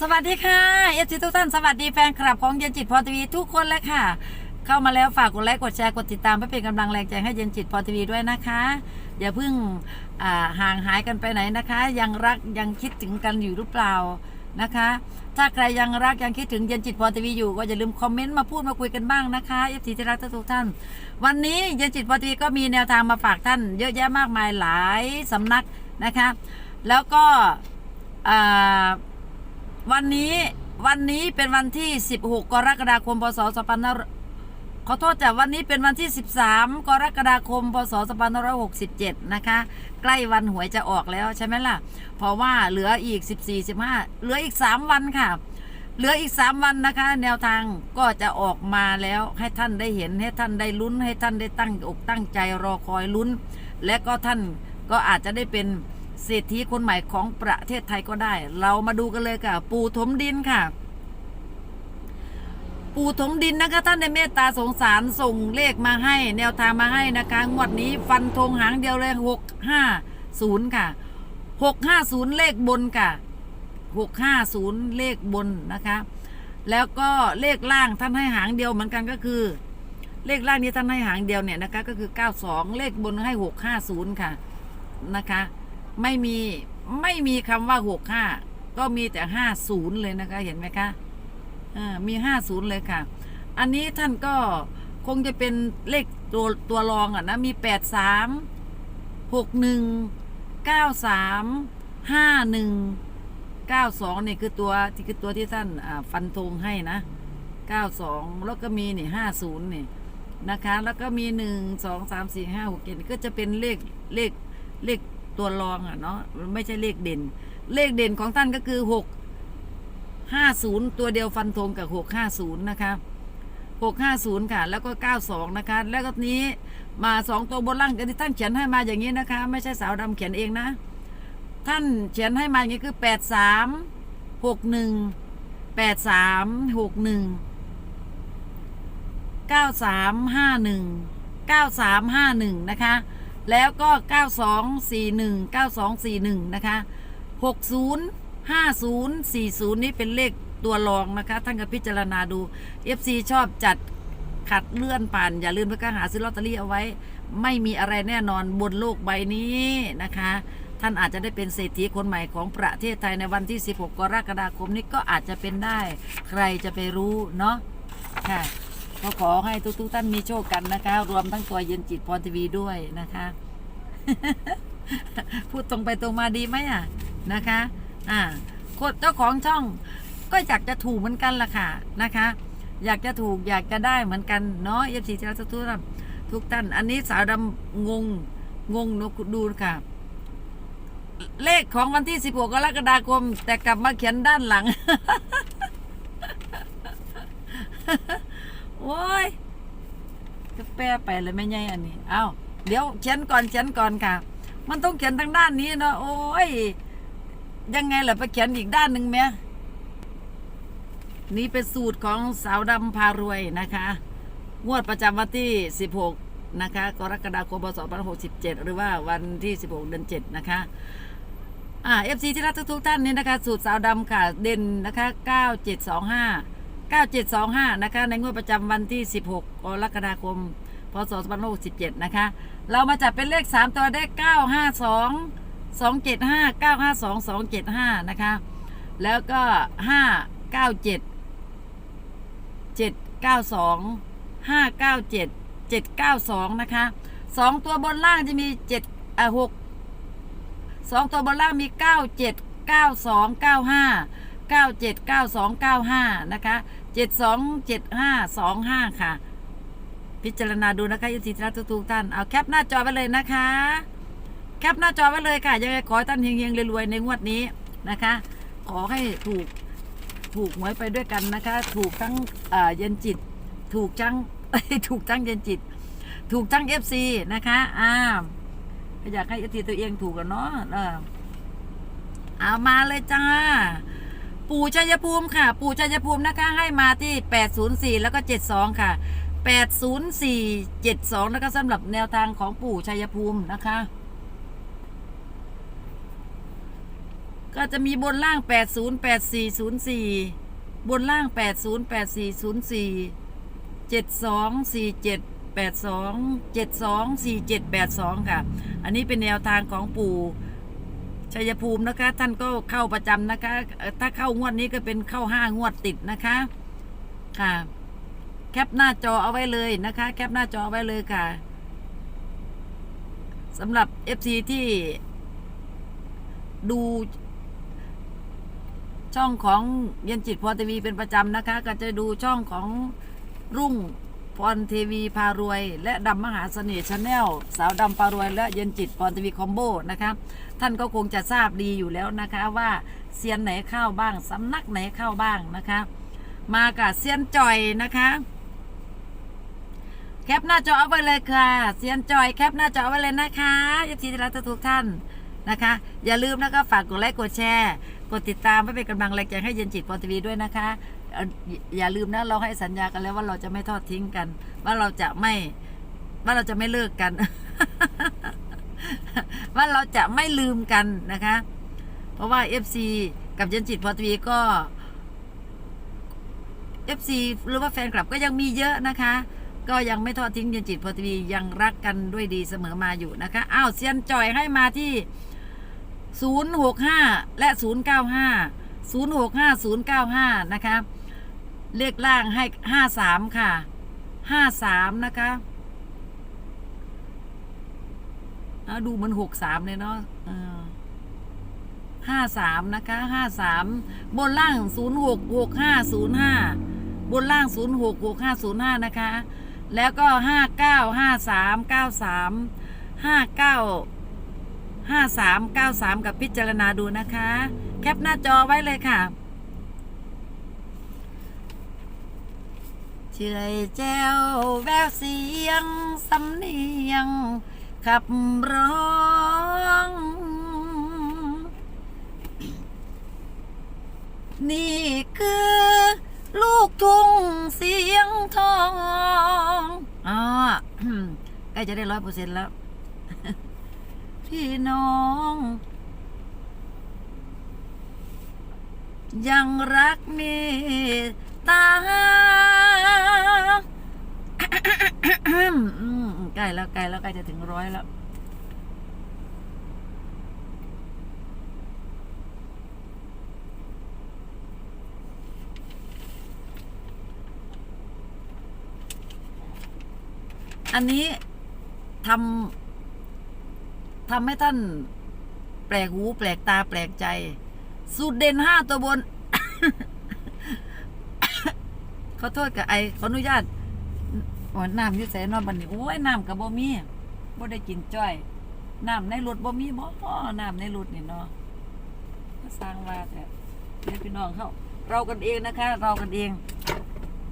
สวัสดีค่ะเอฟซีทุกท่านสวัสดีแฟนคลับของเย็นจิตพอทีวีทุกคนเลยค่ะ เข้ามาแล้วฝากกดไลค์กดแชร์กดติดตามเพื่อเป็นกำลังแรงใจให้เย็นจิตพอทีวีด้วยนะคะ อย่าเพิ่งห่างหายกันไปไหนนะคะ ยังรักยังคิดถึงกันอยู่หรือเปล่านะคะ ถ้าใครยังรักยังคิดถึงเย็นจิตพอทีวีอยู่ก็อย่าลืมคอมเมนต์มาพูดมาคุยกันบ้างนะคะเอฟซีที่รักทุกท่าน วันนี้เย็นจิตพอทีวีก็มีแนวทางมาฝากท่าน เยอะแยะมากมายหลายสำนักนะคะ แล้วก็อ่า วันนี้วันนี้เป็นวันที่ 16 กรกฎาคม พศ2500ขอโทษจ้ะวันนี้เป็นวันที่ 13 กรกฎาคม พศ2567 นะคะ ใกล้วันหวยจะออกแล้วใช่ไหมล่ะ เพราะว่าเหลืออีก 14 15 เหลืออีก 3 วันค่ะ เหลืออีก 3 วันนะคะ แนวทางก็จะออกมาแล้วให้ท่านได้เห็นให้ท่านได้ลุ้นให้ท่านได้ตั้งอกตั้งใจรอคอยลุ้น และก็ท่านก็อาจจะได้เป็น เศรษฐีคนใหม่ของประเทศไทยก็ได้ เรามาดูกันเลยค่ะ ปู่ถมดินค่ะ ปู่ถมดินนะคะท่านในเมตตาสงสารส่งเลขมาให้ แนวทางมาให้นะคะงวดนี้ฟันธงหางเดียวเลยหกห้าศูนย์ค่ะหกห้าศูนย์เลขบนค่ะหกห้าศูนย์เลขบนนะคะ แล้วก็เลขล่างท่านให้หางเดียวเหมือนกันก็คือ เลขล่างนี้ท่านให้หางเดียวเนี่ยนะคะก็คือ92เลขบนให้650ค่ะนะคะ ไม่มีไม่มีคำว่า65ก็มีแต่50เลยนะคะ เห็นไหมคะอ่ามี50เลยค่ะ อันนี้ท่านก็คงจะเป็นเลขตัวตัวรองอะนะ มี83 61 93 51 92เก้าสามห้าหนึ่งเก้าสองนี่คือตัวที่คือตัวที่ท่านฟันธงให้นะ92แล้วก็มีนี่50นี่นะคะ แล้วก็มี1 2 3 4 5 6 7ก็จะเป็นเลขเลขเลข ตัวรองอะเนาะไม่ใช่เลขเด่น เลขเด่นของท่านก็คือ6 50ตัวเดียวฟันธงกับ650นะคะ650ค่ะ แล้วก็92นะคะ แล้วก็นี้มา2ตัวบนล่างที่ท่านเขียนให้มาอย่างนี้นะคะ ไม่ใช่สาวดำเขียนเองนะ ท่านเขียนให้มาอย่างนี้คือ83 61แปดสามหกหนึ่งเก้าสามห้าหนึ่งเก้าสามห้าหนึ่งเก้าสองสี่หนึ่งเก้าหนึ่งนะคะ หกศูนย์ห้าศูนย์สี่ศูนย์นี่เป็นเลขตัวรองนะคะ ท่านก็พิจารณาดู FC ชอบจัดขัดเลื่อนผ่าน อย่าลืมไปก็หาซื้อลอตเตอรี่เอาไว้ ไม่มีอะไรแน่นอนบนโลกใบนี้นะคะ ท่านอาจจะได้เป็นเศรษฐีคนใหม่ของประเทศไทยในวันที่ 16 กรกฎาคมนี้ก็อาจจะเป็นได้ ใครจะไปรู้เนาะค่ะ ก็ขอให้ทุกๆท่านมีโชคกันนะคะ รวมทั้งตัวเย็นจิตพรทีวีด้วยนะคะ พูดตรงไปตรงมาดีไหมอะนะคะ อ่าคนเจ้าของช่อง ก็อยากจะถูกเหมือนกันล่ะค่ะนะคะ อยากจะถูกอยากจะได้เหมือนกันเนาะเอฟซีเจ้าทุกท่านทุกท่าน อันนี้สาวดำงงงงนกดูค่ะ เลขของวันที่ 16 กรกฎาคม แต่กลับมาเขียนด้านหลัง โอ้ยจะแปลไปเลยไม่ใช่อันนี้เอาเดี๋ยวเขียนก่อนเขียนก่อนค่ะ มันต้องเขียนทางด้านนี้เนาะโอ้ยยังไงล่ะไปเขียนอีกด้านหนึ่งไหมนี่เป็นสูตรของสาวดำพารวยนะคะ งวดประจำวันที่ 16 นะคะ กรกฎาคมพศ2567 หรือว่าวันที่ 16 เดือน 7 นะคะ อ่า FC ที่รักทุกท่านนี่นะคะ สูตรสาวดำค่ะ เด่นนะคะ 9725 9725 นะคะ ในงวดประจำวันที่ 16กรกฎาคม พศ2567 นะคะ เรามาจับเป็นเลข 3 ตัวได้ 952 275 952 275 นะคะ แล้วก็ 597 792 597 792 นะคะสองตัวบนล่างจะมี7อ่า6สองตัวบนล่างมี 97 92 95 97 92 95 นะคะ 72 75 25 ค่ะ พิจารณาดูนะคะยุติธรรมทุกท่าน เอาแคปหน้าจอไว้เลยนะคะ แคปหน้าจอไว้เลยค่ะ ยังไงขอให้ท่านเฮงๆรวยๆในงวดนี้นะคะ ขอให้ถูกถูกหวยไปด้วยกันนะคะ ถูกทั้งเออเย็นจิต ถูกทั้งถูกทั้งเย็นจิต ถูกทั้งเอฟซีนะคะอ้าวอยากให้เอฟซีตัวเองถูกกันเนาะเออเอามาเลยจ้า ปู่ชัยภูมิค่ะ ปู่ชัยภูมินะคะให้มาที่ 804 แล้วก็ 72 ค่ะ 804 72 นะคะสำหรับแนวทางของปู่ชัยภูมินะคะ ก็จะมีบนล่าง 808404 บนล่าง 808404 7247 82 72 47 82 ค่ะ อันนี้เป็นแนวทางของปู่ ชัยภูมินะคะ ท่านก็เข้าประจำนะคะ ถ้าเข้างวดนี้ก็เป็นเข้าห้างวดติดนะคะ ค่ะ แคปหน้าจอเอาไว้เลยนะคะ แคปหน้าจอเอาไว้เลยค่ะสำหรับ FC ที่ดูช่องของเย็นจิตพรทีวีเป็นประจำนะคะ ก็จะดูช่องของรุ่ง พรทีวีพารวย และดำมหาเสน่ห์ชาแนลสาวดำพารวย และเย็นจิตพรทีวีคอมโบนะคะท่านก็คงจะทราบดีอยู่แล้วนะคะว่าเซียนไหนเข้าบ้างสำนักไหนเข้าบ้างนะคะ มากับเซียนจอยนะคะแคปหน้าจอเอาไว้เลยค่ะ เซียนจอยแคปหน้าจอเอาไว้เลยนะคะยินดีต้อนรับทุกท่านนะคะ อย่าลืมนะคะฝากกดไลค์กดแชร์ กดติดตามเพื่อเป็นกำลังแรงใจให้เย็นจิตพรทีวีด้วยนะคะ อย่าลืมนะเราให้สัญญากันแล้วว่าเราจะไม่ทอดทิ้งกัน ว่าเราจะไม่ ว่าเราจะไม่เลิกกัน ว่าเราจะไม่ลืมกันนะคะ เพราะว่า FC กับเย็นจิตพรทีวีก็ FC หรือว่าแฟนคลับก็ยังมีเยอะนะคะ ก็ยังไม่ทอดทิ้งเย็นจิตพรทีวียังรักกันด้วยดีเสมอมาอยู่นะคะอ้าวเซียนจอยให้มาที่ 065 และ 095 065 095 นะคะ เลขล่างให้ห้าสามค่ะห้าสามนะคะเอาดูมันหกสามเลยเนาะห้าสามนะคะห้าสามบนล่างศูนย์หกหกห้าศูนย์ห้าบนล่างศูนย์หกหกห้าศูนย์ห้านะคะ แล้วก็ห้าเก้าห้าสามเก้าสามห้าเก้าห้าสามเก้าสามกับพิจารณาดูนะคะ แคปหน้าจอไว้เลยค่ะ เฉยแจ้วแววเสียงสำเนียงขับร้องนี่คือลูกทุ่งเสียงทองอ๋อใกล้จะได้ร้อยเปอร์เซ็นต์แล้ว พี่น้อง ยังรักมตตา อืมใก ล้แล้วใกล้แล้วใกล้จะถึงร้อยแล้วอันนี้ทำทำให้ท่านแปลกหู แปลกตาแปลกใจ สูตรเด่นห้าตัวบน ขอโทษกับไอขออนุญาต อ๋อน้ำอยุ่ใส่นอนบันนี้โอ้ยน้ำกับบ่มีบ่ได้กินจ้อยน้ำในรถบ่มีบ่น้ำในรถนี่เนาะก็สร้างว่าแต่เดี๋ยวพี่น้องเขาเรากันเองนะคะ เรากันเอง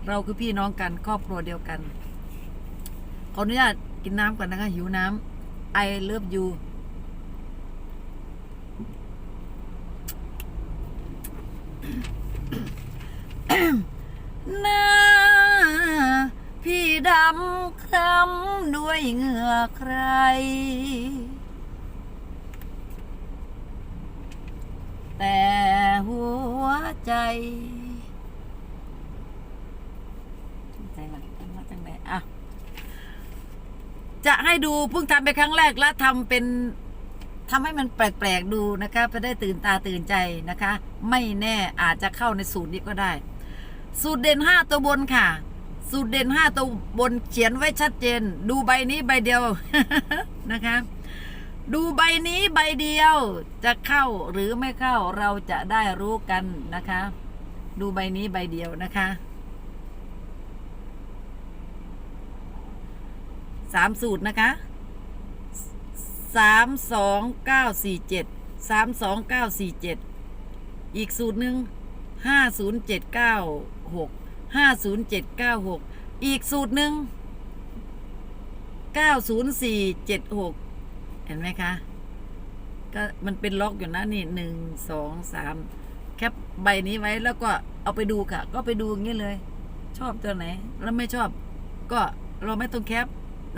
เราคือพี่น้องกันครอบครัวเดียวกันขออนุญาตกินน้ำก่อนนะคะ หิวน้ำ I love you หน้าพี่ ดำคล้ำด้วยเหงื่อใคร แต่หัวใจใจหลังมาจังไหนอะ จะให้ดูเพิ่งทำไปครั้งแรกแล้วทำเป็นทำให้มันแปลกๆดูนะคะจะได้ตื่นตาตื่นใจนะคะ ไม่แน่อาจจะเข้าในสูตรนี้ก็ได้ สูตรเด่นห้าตัวบนค่ะ สูตรเด่นห้าตัวบนเขียนไว้ชัดเจน ดูใบนี้ใบเดียวนะคะ ดูใบนี้ใบเดียว จะเข้าหรือไม่เข้าเราจะได้รู้กันนะคะ ดูใบนี้ใบเดียวนะคะสามสูตรนะคะสามสองเก้าสี่เจ็ดสามสองเก้าสี่เจ็ดอีกสูตรหนึ่งห้าศูนย์เจ็ดเก้าหก ห้าศูนย์เจ็ดเก้าหกอีกสูตรหนึ่งเก้าศูนย์สี่เจ็ดหกเห็นไหมคะ ก็มันเป็นล็อกอยู่นะนี่หนึ่งสองสามแคปใบนี้ไว้แล้วก็เอาไปดูค่ะ ก็ไปดูอย่างนี้เลย ชอบตัวไหน แล้วไม่ชอบ ก็เราไม่ต้องแคป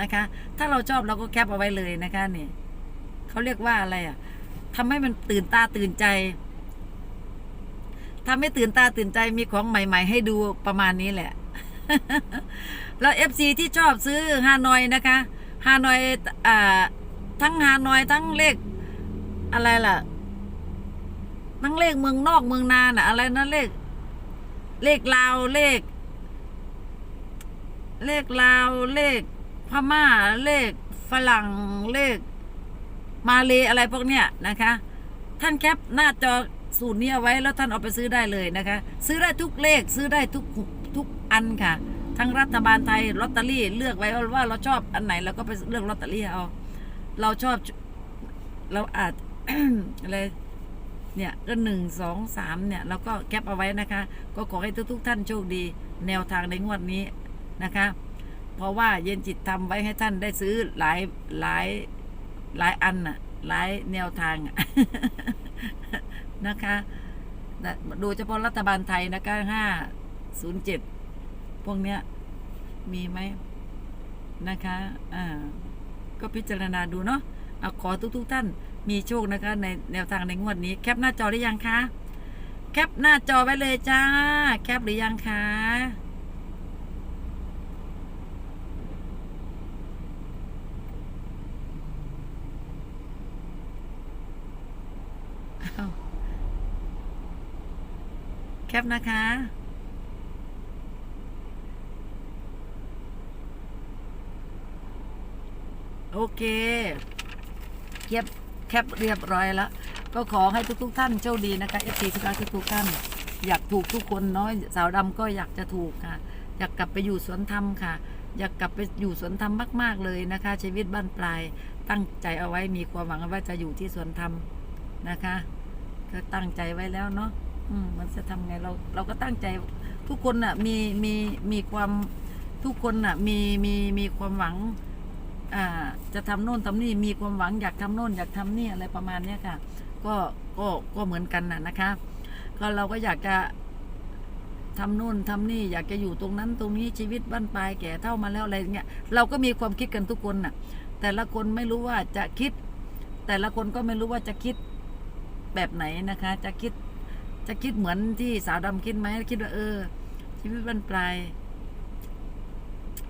นะคะ ถ้าเราชอบเราก็แคปเอาไว้เลยนะคะนี่เขาเรียกว่าอะไรอะทำให้มันตื่นตาตื่นใจ ทำให้ตื่นตาตื่นใจมีของใหม่ ๆ ให้ดูประมาณนี้แหละ แล้ว FC ที่ชอบซื้อฮานอยนะคะฮานอยอ่าทั้งฮานอยทั้งเลขอะไรล่ะทั้งเลขเมืองนอกเมืองนาน่ะ อะไรนะเลข เลขลาวเลข เลขลาวเลขพม่าเลขฝรั่งเลขมาเลอะไรพวกเนี้ยนะคะ ท่านแคปหน้าจอ สูตรนี้เอาไว้แล้วท่านเอาไปซื้อได้เลยนะคะ ซื้อได้ทุกเลขซื้อได้ทุกทุกอันค่ะ ทั้งรัฐบาลไทยลอตเตอรี่เลือกไว้ว่าเราชอบอันไหนเราก็ไปเลือกลอตเตอรี่เอา เราชอบเราอาจอะไรเนี่ยก็หนึ่งสองสามเนี่ยเราก็แคปเอาไว้นะคะ ก็ขอให้ทุกๆท่านโชคดี แนวทางในงวดนี้นะคะ เพราะว่าเย็นจิตทำไว้ให้ท่านได้ซื้อหลายหลายหลายอันน่ะหลายแนวทางอะ นะคะโดยเฉพาะรัฐบาลไทยนะคะห้าศูนย์เจ็ดพวกเนี้ยมีไหมนะคะอ่าก็พิจารณาดูเนาะเอาขอทุกๆทท่านมีโชคนะคะ ในแนวทางในงวดนี้ แคปหน้าจอหรือยังคะแคปหน้าจอไว้เลยจ้า แคปหรือยังคะอ้าว ปนะคะ โอเคเก็บแคปเรียบร้อยแล้ว ก็ขอให้ทุกๆท่านโชคดีนะคะเอฟซีทุกท่านทุกๆท่านอยากถูกทุกคนเนาะสาวดำก็อยากจะถูกค่ะ อยากกลับไปอยู่สวนธรรมค่ะ อยากกลับไปอยู่สวนธรรมมาก ๆ เลยนะคะ ชีวิตบ้านปลายตั้งใจเอาไว้มีความหวังว่าจะอยู่ที่สวนธรรมนะคะ ก็ตั้งใจไว้แล้วเนาะ อืมมันจะทำไงเราเราก็ตั้งใจทุกคนน่ะมีมีมีความทุกคนน่ะมีมีมีความหวังอ่าจะทำโน่นทำนี่มีความหวังอยากทำโน่นอยากทำนี่อะไรประมาณเนี้ยค่ะ ก็ก็ก็เหมือนกันน่ะนะคะ ก็เราก็อยากจะทำโน่นทำนี่อยากจะอยู่ตรงนั้นตรงนี้ชีวิตบ้านปลายแก่เท่ามาแล้วอะไรเงี้ยเราก็มีความคิดกันทุกคนน่ะ แต่ละคนไม่รู้ว่าจะคิด แต่ละคนก็ไม่รู้ว่าจะคิดแบบไหนนะคะ จะคิด จะคิดเหมือนที่สาวดำคิดไหมคิดว่าเออ ชีวิตบ้านปลาย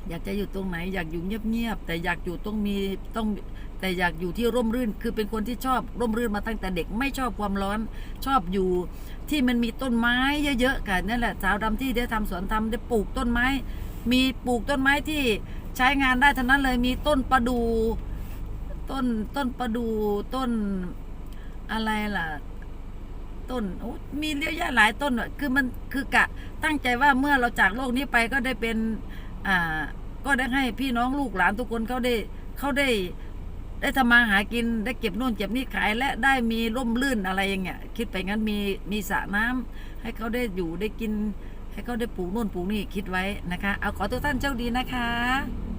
อยากจะอยู่ตรงไหน อยากอยู่เงียบๆแต่อยากอยู่ต้องมีต้องแต่อยากอยู่ที่ร่มรื่น คือเป็นคนที่ชอบร่มรื่นมาตั้งแต่เด็กไม่ชอบความร้อน ชอบอยู่ที่มันมีต้นไม้เยอะๆกันนั่นแหละสาวดำที่ได้ทำสวนทำได้ปลูกต้นไม้ มีปลูกต้นไม้ที่ใช้งานได้ทั้งนั้นเลยมีต้นประดูต้นต้นประดูต้นอะไรล่ะ ต้นมีเยอะแยะหลายต้นอะคือมันคือกะตั้งใจว่าเมื่อเราจากโลกนี้ไปก็ได้เป็นอ่าก็ได้ให้พี่น้องลูกหลานทุกคนเขาได้เขาได้ได้ทำมาหากินได้เก็บโน่นเก็บนี่ขายและได้มีร่มรื่นอะไรอย่างเงี้ยคิดไปงั้นมีมีสระน้ำให้เขาได้อยู่ได้กิน ให้เขาได้ปลูกโน่นปลูกนี่คิดไว้นะคะ เอาขอทุกท่านโชคดีนะคะ